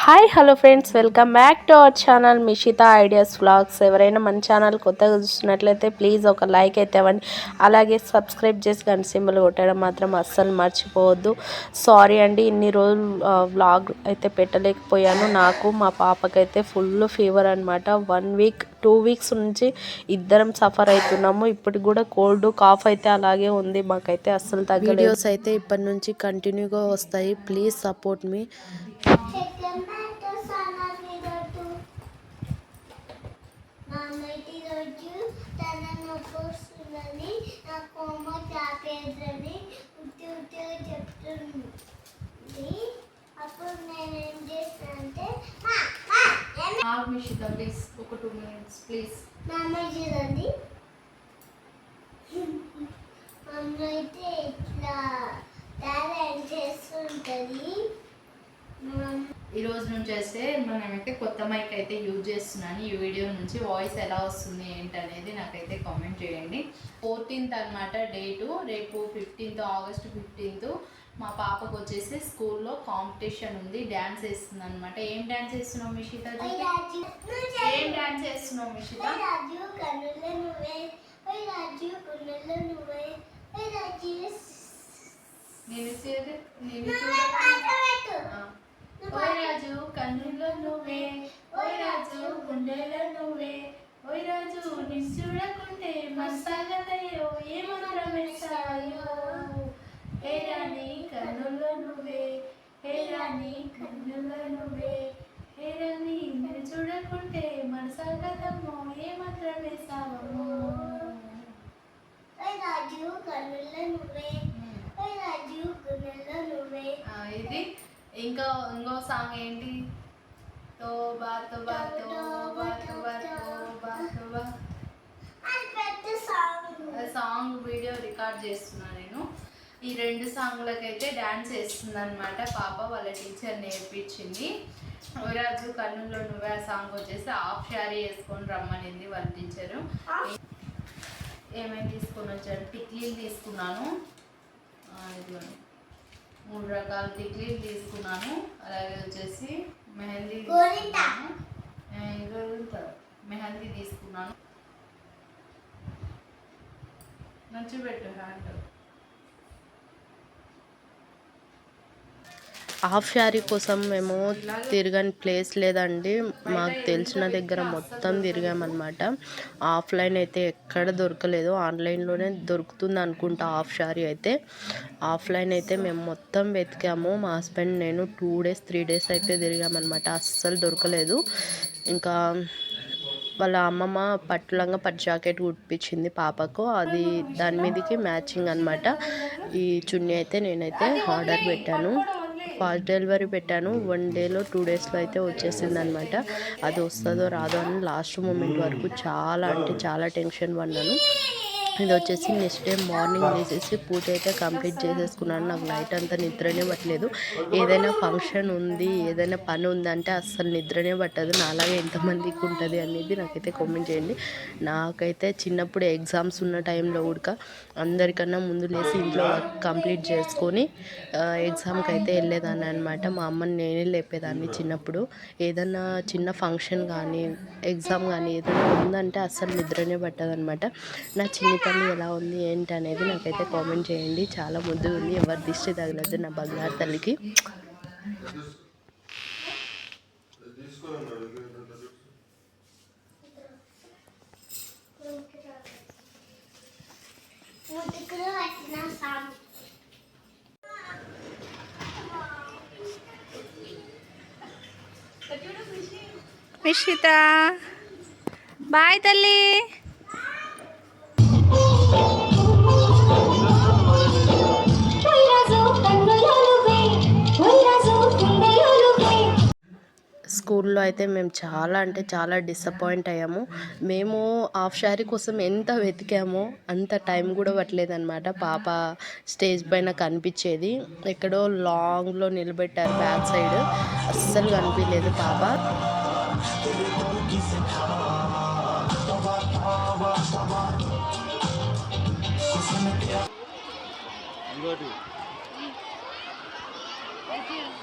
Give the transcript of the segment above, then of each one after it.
Hi hello friends welcome back to our channel Mishita ideas vlogs. ఎవరైనా మన channel కొత్తగా చూసినట్లయితే ప్లీజ్ ఒక లైక్ అయితే ఇవ్వండి. అలాగే సబ్స్క్రైబ్ చేసి గంట సింబల్ కొట్టడం మాత్రం అస్సలు మర్చిపోవద్దు. సారీ అండి ఇన్ని రోజులు వ్లాగ్ అయితే పెట్టలేకపోయాను. నాకు మా పాపకైతే ఫుల్ ఫీవర్ అనమాట వన్ వీక్ టూ వీక్స్ నుంచి ఇద్దరం సఫర్ అవుతున్నాము ఇప్పటికి కూడా కోల్డ్ కాఫ్ అయితే అలాగే ఉంది. మాకైతే అస్సలు తగ్గలేదు. వీడియోస్ అయితే ఇప్పటి నుంచి కంటిన్యూగా వస్తాయి. Please support me. ఈరోజు తన నొప్పొస్తుందని నా కొమ్మ చాపేదని ఉత్తి ఉత్తిగా చెప్తుంది. అప్పుడు నేను ఏం చేస్తానంటే "మా, మా, ఏమి-" ఆగు మిషిత ప్లీజ్ ఒక టూ మినిట్స్ ప్లీజ్ నాన్న చూడండి అమ్మ అయితే ఇట్లా టాలెంట్ చేస్తుంటుంది. మా ఈ రోజు నుంచి అయితే మనమైతే కొత్త మైక్ అయితే యూజ్ చేస్తున్నాను. ఈ వీడియో నుంచి వాయిస్ ఎలా వస్తుంది ఏంటి అనేది నాకైతే కామెంట్ చేయండి. ఫోర్టీన్త్ అనమాట డేటు రేపు ఫిఫ్టీన్త్ ఆగస్ట్ ఫిఫ్టీన్త్ మా పాపకు వచ్చేసి స్కూల్లో కాంపిటీషన్ ఉంది. డ్యాన్స్ వేస్తుంది అనమాట ఏం డ్యాన్స్ వేస్తున్నావు మిషిత? ఏం. డ్యాన్స్ వేస్తున్నావు మిషిత? నేను ఓయ్ రాజు కన్నుల్లో నువ్వే. ఓయ్ రాజు గుండెలో నువ్వే. ఓయ్ రాజు నిన్ను చూడకుంటే మస్తాగదయ్యో ఏ మెస్సాయో? ఏ రాణి కన్నుల్లో నువ్వే. ఏ రాణి కన్నుల్లో నువ్వే. ఏ రాణి నిన్ను చూడకుంటే మనసాగదమ్మో ఏమాత్రం వేసావమ్మో ఓయ్ రాజు కన్నుల్లో నువ్వే ఓయ్ రాజు కన్నుల్లో నువ్వే ఆ, ఇది ఇంకా ఇంకో సాంగ్ ఏంటి? తోబా తోబా తోబా తోబా తోబా తోబా అది పెద్ద సాంగ్. సాంగ్ వీడియో రికార్డ్ చేస్తున్నా నేను. ఈ రెండు సాంగ్లకైతే డ్యాన్స్ వేస్తుంది అనమాట పాప వాళ్ళ టీచర్ నేర్పించింది. యువరాజు కన్నుల్లో నువ్వే ఆ సాంగ్ వచ్చేసి హాఫ్ శారీ వేసుకొని రమ్మనింది వాళ్ళ టీచరు. ఏమేమి తీసుకొని వచ్చాను టిక్లీలు తీసుకున్నాను. ఆ, ఇదిగోండి. మూడు రకాల టిక్లీలు తీసుకున్నాను అలాగే వచ్చేసి మెహందీ. మెహందీ తీసుకున్నాను. మంచి పెట్టు హ్యాండ్. హాఫ్ శారీ కోసం మేము తిరగని ప్లేస్ లేదండి. మాకు తెలిసిన దగ్గర మొత్తం తిరిగామన్నమాట. ఆఫ్లైన్ అయితే ఎక్కడ దొరకలేదు. ఆన్లైన్లోనే దొరుకుతుంది అనుకుంటా హాఫ్ శారీ అయితే. ఆఫ్లైన్ అయితే మేము మొత్తం వెతికాము. మా హస్బెండ్ నేను టూ డేస్ త్రీ డేస్ అయితే తిరిగామన్నమాట. అస్సలు దొరకలేదు. ఇంకా వాళ్ళ అమ్మమ్మ పట్టులంగా పట్టు జాకెట్ కుట్టించింది పాపకు. అది దాని మీదకి మ్యాచింగ్ అనమాట ఈ చున్నీ అయితే నేనైతే ఆర్డర్ పెట్టాను. ఫాస్ట్ డెలివరీ పెట్టాను. వన్ డేలో టూ డేస్లో అయితే వచ్చేసింది అనమాట అది వస్తుందో రాదో అని లాస్ట్ మూమెంట్ వరకు చాలా అంటే చాలా టెన్షన్ పడినాను ఇది వచ్చేసి నెక్స్ట్ డే మార్నింగ్ వేసేసి పూజ అయితే కంప్లీట్ చేసేసుకున్నాను. నాకు నైట్ అంతా నిద్రనే పట్టలేదు. ఏదైనా ఫంక్షన్ ఉంది ఏదైనా పని ఉందంటే అస్సలు నిద్రనే పట్టదు. నాలాగే ఎంతమందికి ఉంటుంది అనేది నాకైతే కామెంట్ చేయండి. నాకైతే చిన్నప్పుడు ఎగ్జామ్స్ ఉన్న టైంలో కూడా అందరికన్నా ముందు లేచి ఇంట్లో వర్క్ కంప్లీట్ చేసుకొని ఎగ్జామ్కి అయితే వెళ్ళేదాన్ని అనమాట మా అమ్మని నేనే లేపేదాన్ని చిన్నప్పుడు. ఏదన్నా చిన్న ఫంక్షన్ కానీ ఎగ్జామ్ కానీ ఏదైనా ఉందంటే అస్సలు నిద్రనే పట్టదు అనమాట నా చిన్న తల్లి ఎలా ఉంది ఏంటి అనేది నాకైతే కామెంట్ చేయండి. చాలా ముద్దు ఉంది. ఎవరి దిష్టి తగలదు నా బంగారు తల్లికి. ముట్టుకులు బాయ్ తల్లి. స్కూల్లో అయితే మేము చాలా అంటే చాలా డిసప్పాయింట్ అయ్యాము. మేము హాఫ్ శారీ కోసం ఎంత వెతికామో అంత టైం కూడా పట్టలేదు అనమాట పాప స్టేజ్ పైన కనిపించేది. ఎక్కడో లాంగ్లో నిలబెట్టారు బ్యాక్ సైడ్. అస్సలు కనిపించలేదు పాప.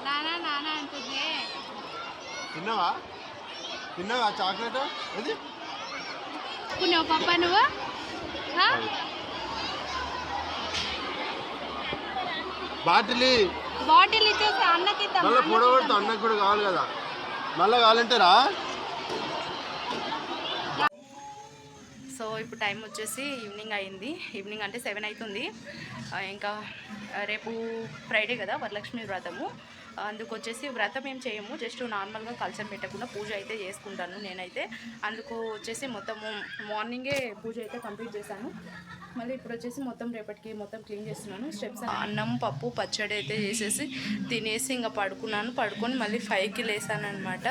నానా నానా అంటుంది. తిన్నావా? తిన్నావా చాక్లెట్? అది నువ్వు? పప్ప నువ్వు బాటిల్ బాటిల్ ఇచ్చేసి అన్నకి మళ్ళీ పొడగొడుతూ అన్నకు కూడా కావాలి కదా. మళ్ళీ కావాలంటారా సో ఇప్పుడు టైం వచ్చేసి ఈవినింగ్ అయింది. ఈవినింగ్ అంటే సెవెన్ అవుతుంది. ఇంకా రేపు ఫ్రైడే కదా వరలక్ష్మి వ్రతము. అందుకు వచ్చేసి వ్రతం ఏం చేయము జస్ట్ నార్మల్గా కలసం పెట్టకుండా పూజ అయితే చేసుకుంటాను నేనైతే. అందుకు వచ్చేసి మొత్తము మార్నింగే పూజ అయితే కంప్లీట్ చేశాను. మళ్ళీ ఇప్పుడు వచ్చేసి మొత్తం రేపటికి మొత్తం క్లీన్ చేస్తున్నాను. స్టెప్స్ అన్నం పప్పు పచ్చడి అయితే చేసేసి తినేసి ఇంకా పడుకున్నాను. పడుకొని మళ్ళీ ఫైవ్కి లేసాను అనమాట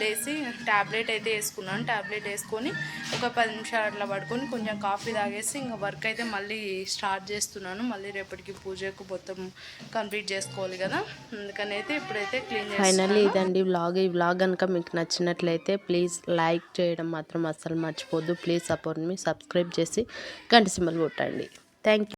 లేచి ట్యాబ్లెట్ అయితే వేసుకున్నాను. ట్యాబ్లెట్ వేసుకొని ఒక పది నిమిషాలు అట్లా పడుకొని కొంచెం కాఫీ తాగేసి ఇంకా వర్క్ అయితే మళ్ళీ స్టార్ట్ చేస్తున్నాను. మళ్ళీ రేపటికి పూజకు మొత్తం కంప్లీట్ చేసుకోవాలి కదా. అందుకని అయితే ఇప్పుడైతే క్లీన్ ఫైనల్లీ ఇదండి వ్లాగ్. ఈ వ్లాగ్ కనుక మీకు నచ్చినట్లయితే ప్లీజ్ లైక్ చేయడం మాత్రం అస్సలు మర్చిపోద్దు ప్లీజ్ సపోర్ట్ మీ. సబ్స్క్రైబ్ చేసి గంట సింబల్ కొట్టండి. Thank you